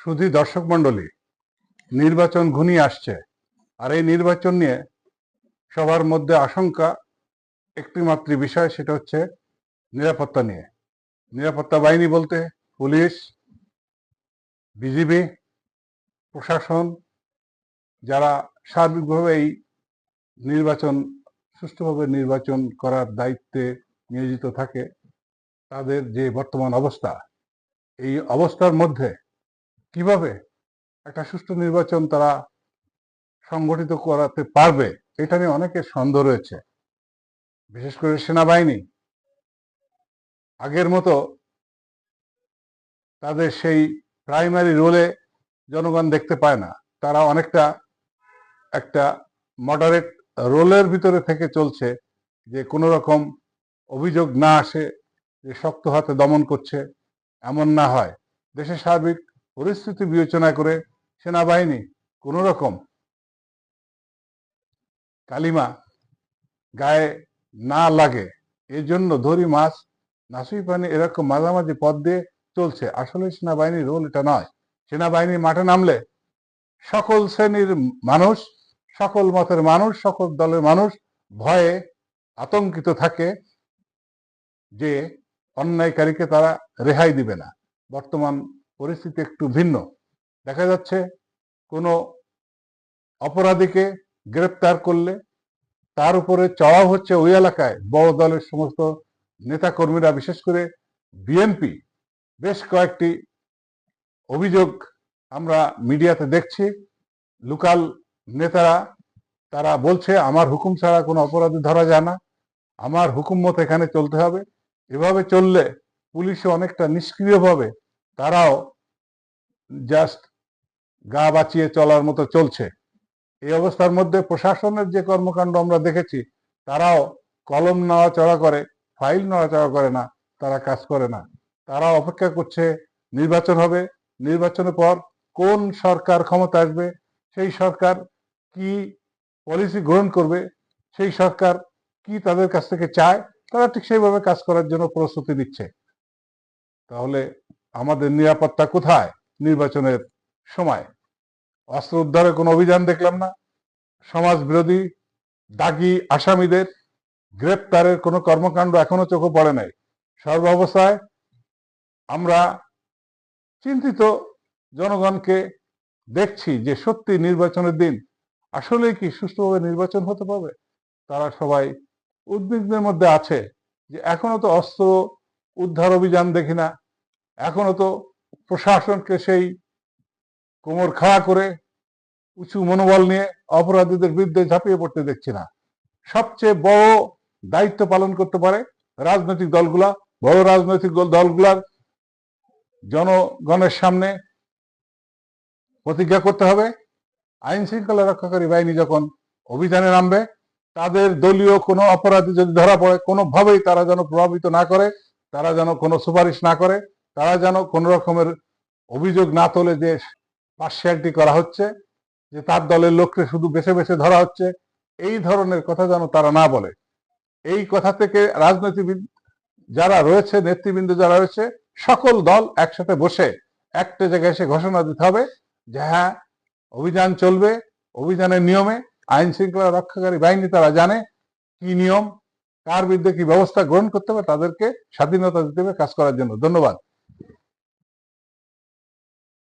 শুধু দর্শক মন্ডলী নির্বাচন ঘনিয়ে আসছে। আর এই নির্বাচন নিয়ে সবার মধ্যে আশঙ্কা একটি মাত্র বিষয়, সেটা হচ্ছে নিরাপত্তা নিয়ে। নিরাপত্তা বাহিনী বলতে পুলিশ, বিজিবি, প্রশাসন, যারা সার্বিকভাবে এই নির্বাচন, সুষ্ঠুভাবে নির্বাচন করার দায়িত্বে নিয়োজিত থাকে, তাদের যে বর্তমান অবস্থা, এই অবস্থার মধ্যে কীভাবে একটা সুষ্ঠু নির্বাচন তারা সংগঠিত করাতে পারবে, এটা নিয়ে অনেকের সন্দেহ রয়েছে। বিশেষ করে সেনাবাহিনী। আগের মতো তাদের সেই প্রাইমারি রোলে জনগণ দেখতে পায় না। তারা অনেকটা একটা মডারেট রোলের ভিতরে থেকে চলছে যে কোনো রকম অভিযোগ না আসে, যে শক্ত হাতে দমন করছে, এমন না হয়। দেশের সার্বিক পরিস্থিতি বিবেচনা করে সেনাবাহিনী কোন রকম কালিমা গায়ে না লাগে এই জন্য ধরি মাছ নাসুই পানি এরকম মাঝামাঝি পথ দিয়ে চলছে। আসলে সেনাবাহিনীর রোল এটা নয়। সেনাবাহিনী মাঠে নামলে সকল শ্রেণির মানুষ, সকল মতের মানুষ, সকল দলের মানুষ ভয়ে আতঙ্কিত থাকে যে অন্যায়কারীকে তারা রেহাই দিবে না। বর্তমান পরিস্থিতি একটু ভিন্ন। দেখা যাচ্ছে কোনো অপরাধীকে গ্রেপ্তার করলে তার উপরে চড়াও হচ্ছে ওই এলাকায়। বড় দলের সমস্ত নেতাকর্মীরা, বিশেষ করে বিএনপি। বেশ কয়েকটি অভিযোগ আমরা মিডিয়াতে দেখছি। লোকাল নেতারা, তারা বলছে, আমার হুকুম ছাড়া কোনো অপরাধী ধরা যায় না। আমার হুকুম মতো এখানে চলতে হবে। এভাবে চললে পুলিশে অনেকটা নিষ্ক্রিয়ভাবে তারাও জাস্ট গা বাঁচিয়ে চলার মতো চলছে। এই অবস্থার মধ্যে প্রশাসনের যে কর্মকাণ্ড আমরা দেখেছি, তারাও কলম নড়াচড়া করে, ফাইল নড়াচড়া করে না, তারা কাজ করে না। তারা অপেক্ষা করছে, নির্বাচন হবে, নির্বাচনের পর কোন সরকার ক্ষমতা আসবে, সেই সরকার কি পলিসি গ্রহণ করবে, সেই সরকার কি তাদের কাছ থেকে চায়, তারা ঠিক সেইভাবে কাজ করার জন্য প্রস্তুতি নিচ্ছে। তাহলে আমাদের নিরাপত্তা কোথায় নির্বাচনের সময়? অস্ত্র উদ্ধারের কোনো অভিযান দেখলাম না। সমাজ বিরোধী, দাগি আসামিদের গ্রেপ্তারের কোনো কর্মকাণ্ড এখনও চোখে পড়ে নাই। সর্বাবস্থায় আমরা চিন্তিত জনগণকে দেখছি যে সত্যি নির্বাচনের দিন আসলে কি সুষ্ঠুভাবে নির্বাচন হতে পারবে? তারা সবাই উদ্বিগ্নের মধ্যে আছে যে এখনও তো অস্ত্র উদ্ধার অভিযান দেখি না। এখনও তো প্রশাসনকে সেই কোমর খাড়া করে উঁচু মনোবল নিয়ে অপরাধীদের বিরুদ্ধে ঝাঁপিয়ে পড়তে দেখছি না। সবচেয়ে বড় দায়িত্ব পালন করতে পারে রাজনৈতিক দলগুলা, বড় রাজনৈতিক দল- দলগুলার জনগণের সামনে প্রতিজ্ঞা করতে হবে। আইন শৃঙ্খলা রক্ষাকারী বাহিনী যখন অভিযানে নামবে, তাদের দলীয় কোনো অপরাধী যদি ধরা পড়ে, কোনোভাবেই তারা যেন প্রভাবিত না করে, তারা যেন কোনো সুপারিশ না করে। তারা যেন কোনো রকমের অভিযোগ না তোলে যে পার্সিয়ালিটি করা হচ্ছে, যে তার দলের লোককে শুধু বেছে বেছে ধরা হচ্ছে, এই ধরনের কথা যেন তারা না বলে। এই কথা থেকে রাজনীতিবিদ যারা রয়েছে, নেতৃবৃন্দ যারা রয়েছে, সকল দল একসাথে বসে একটা জায়গায় এসে ঘোষণা দিতে হবে যে হ্যাঁ অভিযান চলবে, অভিযানের নিয়মে আইন শৃঙ্খলা রক্ষাকারী বাহিনী তারা জানে কি নিয়ম, কার বিরুদ্ধে কি ব্যবস্থা গ্রহণ করতে হবে, তাদেরকে স্বাধীনতা দিতে হবে কাজ করার জন্য। ধন্যবাদ।